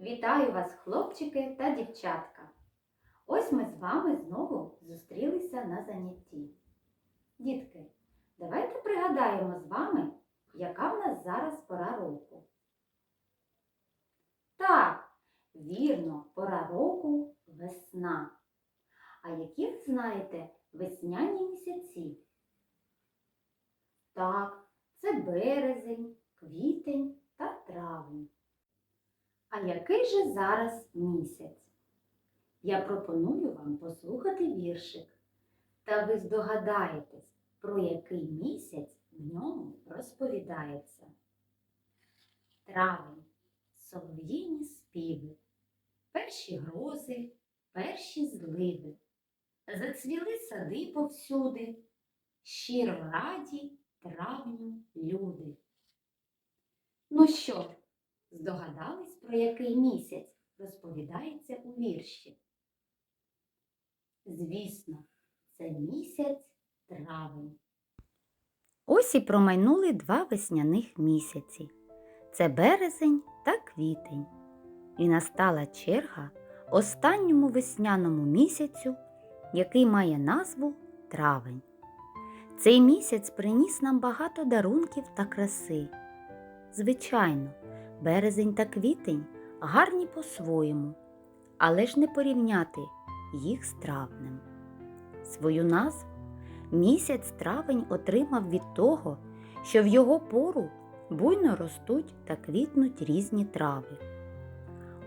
Вітаю вас, хлопчики та дівчатка! Ось ми з вами знову зустрілися на занятті. Дітки, давайте пригадаємо з вами, яка в нас зараз пора року. Так, вірно, пора року весна. А ви знаєте весняні місяці? Так, це березень, квітень та травень. А який же зараз місяць? Я пропоную вам послухати віршик, та ви здогадаєтесь, про який місяць в ньому розповідається. Травень, солов'їні співи, перші грози, перші зливи, зацвіли сади повсюди, щиро раді травню люди. Ну що, Здогадались, про який місяць розповідається у вірші? Звісно, це місяць травень. Ось і промайнули два весняних місяці. Це березень та квітень. І настала черга останньому весняному місяцю, який має назву травень. Цей місяць приніс нам багато дарунків та краси. Звичайно, березень та квітень гарні по-своєму, але ж не порівняти їх з травнем. Свою назву місяць травень отримав від того, що в його пору буйно ростуть та квітнуть різні трави.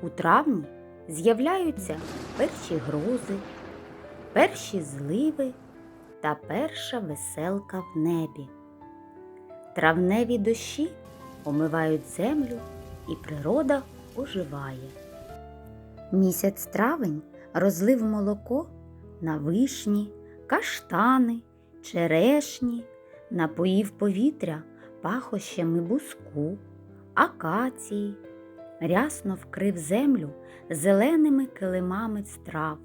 У травні з'являються перші грози, перші зливи та перша веселка в небі. Травневі дощі омивають землю і природа оживає. Місяць травень розлив молоко на вишні, каштани, черешні, напоїв повітря пахощами буску, акації, рясно вкрив землю зеленими килимами з трав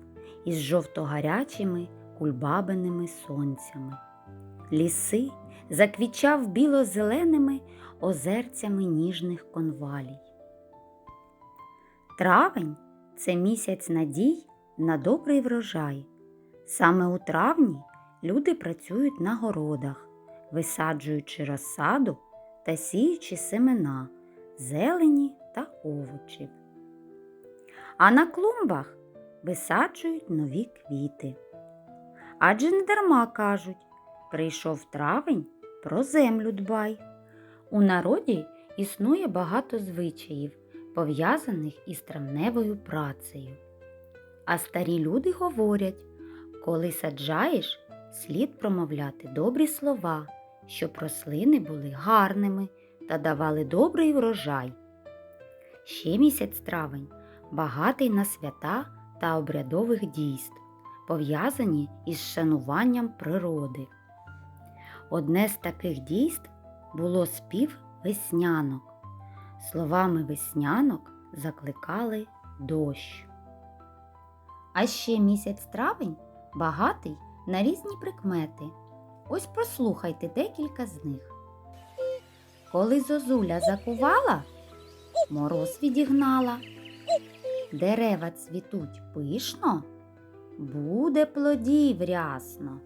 із жовто-гарячими кульбабиними сонцями. Ліси заквічав біло-зеленими озерцями ніжних конвалій. Травень це місяць надій на добрий врожай. Саме у травні люди працюють на городах, висаджуючи розсаду та сіючи семена, зелені та овочів. А на клумбах висаджують нові квіти. Адже не дарма кажуть прийшов травень, про землю дбай. У народі існує багато звичаїв, пов'язаних із травневою працею. А старі люди говорять, коли саджаєш, слід промовляти добрі слова, щоб рослини були гарними та давали добрий врожай. Ще місяць травень багатий на свята та обрядових дійств, пов'язані із шануванням природи. Одне з таких дійств було спів веснянок. Словами веснянок закликали дощ. А ще місяць травень багатий на різні прикмети. Ось прослухайте декілька з них. Коли зозуля закувала, мороз відігнала, дерева цвітуть пишно, буде плодів рясно.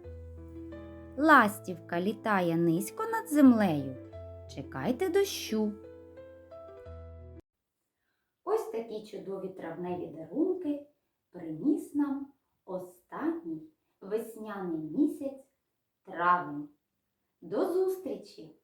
Ластівка літає низько над землею. Чекайте дощу. Ось такі чудові травневі дарунки приніс нам останній весняний місяць травень. До зустрічі!